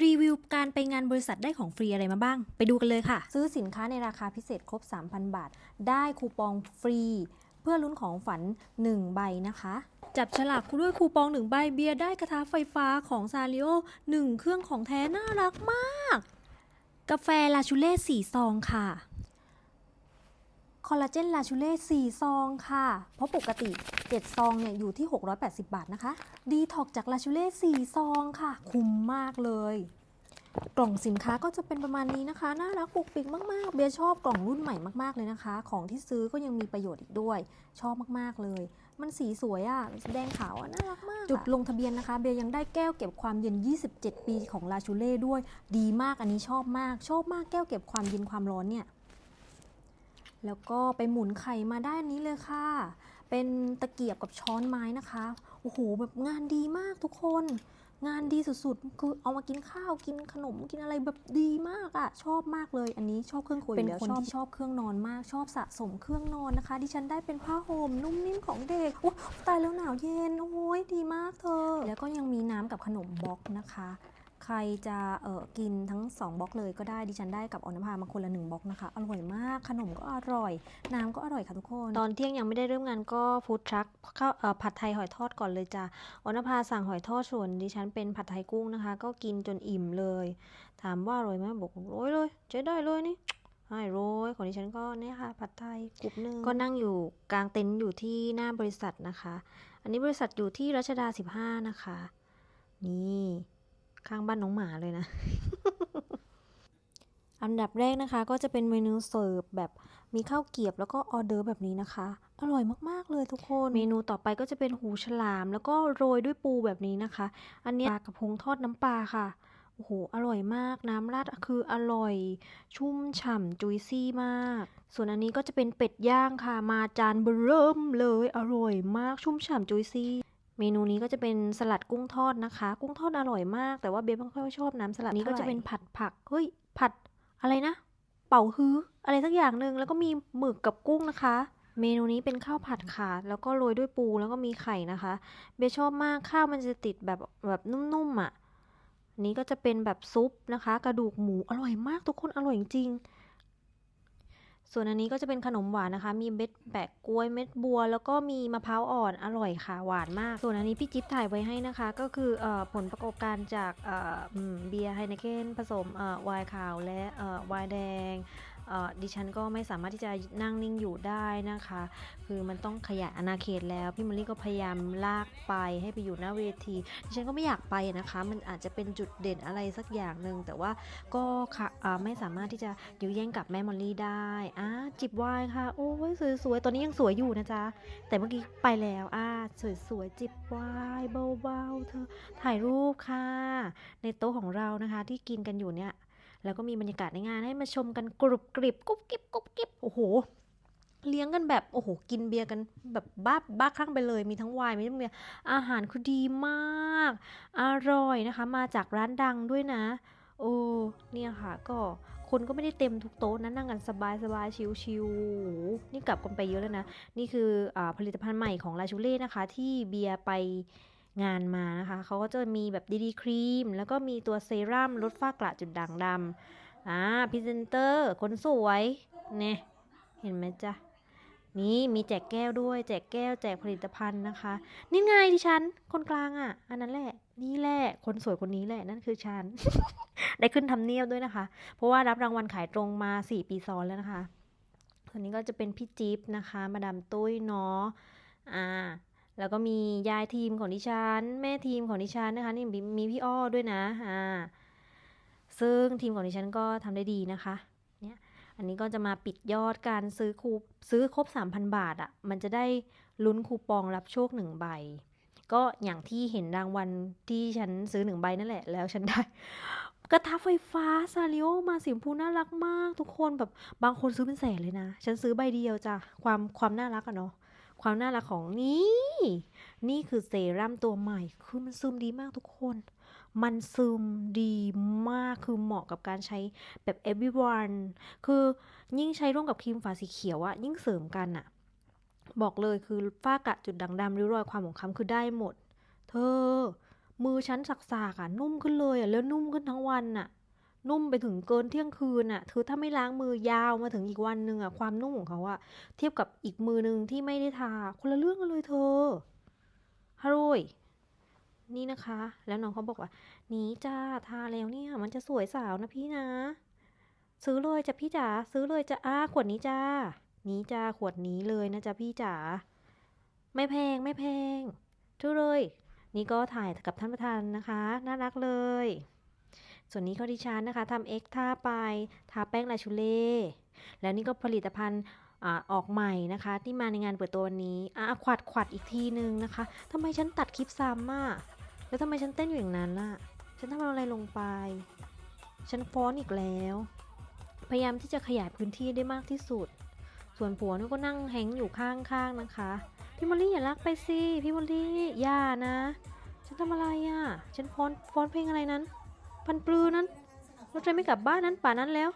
รีวิวการไปงานบริษัทได้ของฟรีอะไรมาบ้าง ไปดูกันเลยค่ะ ซื้อสินค้าในราคาพิเศษครบ 3,000 บาท ได้คูปองฟรี เพื่อลุ้นของฝัน 1 ใบนะคะ จับฉลากด้วยคูปอง 1 ใบเบียร์ได้กระทะไฟฟ้าของซาริโอ1เครื่องของแท้น่ารักมาก กาแฟลาชูเล่4ซองค่ะ คอลลาเจนลาชูเล่4ซองค่ะ เพราะปกติ 7 ซองเนี่ยอยู่ที่ 680 บาทนะคะ ดีท็อกจากลาชูเล่4ซองค่ะ คุ้มมากเลย กล่องสินค้าก็จะเป็นประมาณนี้นะคะ น่ารักปุกปิกมาก ๆ เบียชอบกล่องรุ่นใหม่มากๆเลยนะคะ ของที่ซื้อก็ยังมีประโยชน์อีกด้วย ชอบมากๆเลย มันสีสวยอะ่ะแดงขาวอะ่ะน่ารักมาก จุดลงทะเบียนนะคะ เบียยังได้แก้วเก็บความเย็น 27 ปีของลาชูเล่ด้วย ดีมากอันนี้ชอบมาก ชอบมากแก้วเก็บความเย็นความร้อนเนี่ย แล้วก็ไปหมุนไข่มาได้านนี้เลยค่ะ เป็นตะเกียบกับช้อนไม้นะคะ โอ้โห แบบงานดีมากทุกคน งานดีสุดๆ คือเอามากินข้าวกินขนมกินอะไรแบบดีมากอะชอบมากเลย อันนี้ชอบเครื่องครัวเป็นคนที่ชอบเครื่องนอนมาก ชอบสะสมเครื่องนอนนะคะ ดิฉันได้เป็นผ้าห่มนุ่มนิ่มของเด็ก โอ้ตายแล้วหนาวเย็น โอ้ยดีมากเธอ แล้วก็ยังมีน้ำกับขนมบล็อกนะคะ ใครจะเออกินทั้ง 2บล็อกเลยก็ได้ดิฉันได้กับออนภามาคนละ1บล็อกนะคะ อร่อยมากขนมก็อร่อย น้ำก็อร่อยค่ะทุกคน ตอนเที่ยงยังไม่ได้เริ่มงานก็ฟู้ดทรัคข้าวผัดไทยหอยทอดก่อนเลยจ้ะออนภาสั่งหอยทอดส่วนดิฉันเป็นผัดไทยกุ้งนะคะ ก็กินจนอิ่มเลย ถามว่าอร่อยไหมบอกโร้อยเลยใช้ได้เลยนี่ให้โรยของดิฉันก็เนี่ยค่ะผัดไทยกรุบหนึ่งก็นั่งอยู่กลางเต็นท์อยู่ที่หน้าบริษัทนะคะ อันนี้บริษัทอยู่ที่รัชดา 15 นะคะ นี่ ข้างบ้านน้องหมาเลยนะ อันดับแรกนะคะ ก็จะเป็นเมนูเสิร์ฟแบบมีข้าวเกรียบแล้วก็ออเดอร์ฟแบบนี้นะคะ อร่อยมากๆเลยทุกคน เมนูต่อไปก็จะเป็นหูฉลาม แล้วก็โรยด้วยปูแบบนี้นะคะ อันเนี้ยปลากระพงทอดน้ำปลาค่ะโอ้โห อร่อยมาก น้ำราดคืออร่อย ชุ่มฉ่ำจุยซี่มาก ส่วนอันนี้ก็จะเป็นเป็ดย่างค่ะ มาจานเบอร์เริ่มเลย อร่อยมาก ชุ่มฉ่ำจุยซี่ เมนูนี้ก็จะเป็นสลัดกุ้งทอดนะคะ กุ้งทอดอร่อยมาก แต่ว่าเบฟไม่ค่อยชอบน้ำสลัดนี้ก็จะเป็นผัดผัก เฮ้ย ผัดอะไรนะ เป่าฮื้อ อะไรสักอย่างหนึ่งแล้วก็มีหมึกกับกุ้งนะคะ เมนูนี้เป็นข้าวผัดค่ะแล้วก็โรยด้วยปูแล้วก็มีไข่นะคะ เบชอบมาก ข้าวมันจะติดแบบแบบนุ่มๆอะอันนี้ก็จะเป็นแบบซุปนะคะ กระดูกหมูอร่อยมากทุกคนอร่อยจริงๆ ส่วนอันนี้ก็จะเป็นขนมหวานนะคะ มีเม็ดแปะกล้วยเม็ดบัว แล้วก็มีมะพร้าวอ่อนอร่อยค่ะหวานมาก ส่วนอันนี้พี่จิ๊บถ่ายไว้ให้นะคะ ก็คืออผลประกอบการจากเบียร์ไฮเนเกนผสมไวน์ขาวและไวน์แดง ดิฉันก็ไม่สามารถที่จะนั่งนิ่งอยู่ได้นะคะ คือมันต้องขยายอาณาเขตแล้ว พี่มอลลี่ก็พยายามลากไปให้ไปอยู่หน้าเวที ดิฉันก็ไม่อยากไปนะคะ มันอาจจะเป็นจุดเด่นอะไรสักอย่างหนึ่งแต่ว่าก็ค่ะไม่สามารถที่จะยื้อแย่งกับแม่มอลลี่ได้อ่าจิบวน์ค่ะ โอ้ยสวยๆตอนนี้ยังสวยอยู่นะจ๊ะ แต่เมื่อกี้ไปแล้วอ่าสวยๆจิบวน์เบาๆเธอถ่ายรูปค่ะ ในโต๊ะของเรานะคะที่กินกันอยู่เนี่ย แล้วก็มีบรรยากาศในงานให้มาชมกันกรุบกริบกุ๊บกิ๊บกุ๊บกิ๊บโอ้โห เลี้ยงกันแบบโอ้โหกินเบียร์กันแบบบ้าบ้าคลั่งไปเลย มีทั้งไวน์มีทั้งเบียร์อาหารคือดีมาก อร่อยนะคะ มาจากร้านดังด้วยนะ โอ้เนี่ยค่ะก็คนก็ไม่ได้เต็มทุกโต๊ะนะนั่งกันสบายสบายชิวชิวๆนี่กลับกันไปเยอะแล้วนะ นี่คืออผลิตภัณฑ์ใหม่ของลาชูเล่นะคะ ที่เบียร์ไป งานมานะคะเขาก็จะมีแบบดีดีครีม แล้วก็มีตัวเซรั่มลดฝ้ากระจุดด่างดำอ่าพรีเซนเตอร์คนสวยเนี่ยเห็นไหมจ๊ะนี่มีแจกแก้วด้วย แจกแก้วแจกผลิตภัณฑ์นะคะ นี่ไงดิฉัน คนกลางอะ อันนั้นแหละ นี่แหละ คนสวยคนนี้แหละ นั่นคือฉัน ได้ขึ้นทำเนียบด้วยนะคะ เพราะว่ารับรางวัลขายตรงมา 4 ปีซ้อนแล้วนะคะคนนี้ก็จะเป็นพี่จิ๊บนะคะ มาดามตุ้ยเนาะ อ่า แล้วก็มียายทีมของดิฉัน แม่ทีมของดิฉันนะคะนี่มีพี่อ้อด้วยนะอ่าซึ่งทีมของดิฉันก็ทำได้ดีนะคะเนี่ยอันนี้ก็จะมาปิดยอดการซื้อคูซื้อครบ 3,000 บาทอะ่ะมันจะได้ลุ้นคูปองรับโชคหนึ่งใบก็อย่างที่เห็นรางวัลที่ฉันซื้อหนึ่งใบนั่นแหละ แล้วฉันได้กระทะไฟฟ้าซาริโอมาสีชมพูน่ารักมาก ทุกคนแบบบางคนซื้อเป็นแสนเลยนะ ฉันซื้อใบเดียวจ้ะความความน่ารักอะเนาะ ความน่ารักของนี่ นี่คือเซรั่มตัวใหม่ คือมันซึมดีมากทุกคน มันซึมดีมากคือเหมาะกับการใช้แบบ everyone คือยิ่งใช้ร่วมกับครีมฝาสีเขียวอะยิ่งเสริมกันอะบอกเลยคือฝ้ากระจุดด่างดำริ้วรอยความหมองคล้ำคือได้หมด เธอ มือฉันสักๆอะนุ่มขึ้นเลยอะแล้วนุ่มขึ้นทั้งวันอะ นุ่มไปถึงเกินเที่ยงคืนอะคือถ้าไม่ล้างมือยาวมาถึงอีกวันหนึ่งอะความนุ่มของเขาอะ เทียบกับอีกมือหนึ่งที่ไม่ได้ทา คนละเรื่องกันเลยเธอฮารุยนี่นะคะ แล้วน้องเขาบอกว่า นี่จ้าทาแล้วเนี่ย มันจะสวยสาวนะพี่นะ ซื้อเลยจ้ะพี่จ๋าซื้อเลยจ้ะอ้าขวดนี้จ้า นี้จ้าขวดนี้เลยนะจ๊ะพี่จ๋าไม่แพงไม่แพงซื้อเลย นี่ก็ถ่ายกับท่านประธานนะคะ น่ารักเลย ส่วนนี้เขาดิฉันนะคะทำเอ็กท่าไปทาแป้งลาชูเล่ แล้วนี่ก็ผลิตภัณฑ์ออกใหม่นะคะ ที่มาในงานเปิดตัววันนี้อะขวัดขวัดอีกทีนึงนะคะทำไมฉันตัดคลิปซ้ำอะแล้วทำไมฉันเต้นอยู่อย่างนั้นล่ะ ฉันทำอะไรลงไป ฉันฟ้อนอีกแล้ว พยายามที่จะขยายพื้นที่ได้มากที่สุด ส่วนผัวนี่ก็นั่งแฮงอยู่ข้างๆนะคะ พี่มอลลี่อย่าลักไปสิ พี่มอลลี่อย่านะ ฉันทำอะไรอะ ฉันฟ้อนฟ้อนเพลงอะไรนั้น พันปลือนั้น เราจะไม่กลับบ้านนั้นป่านั้นแล้ว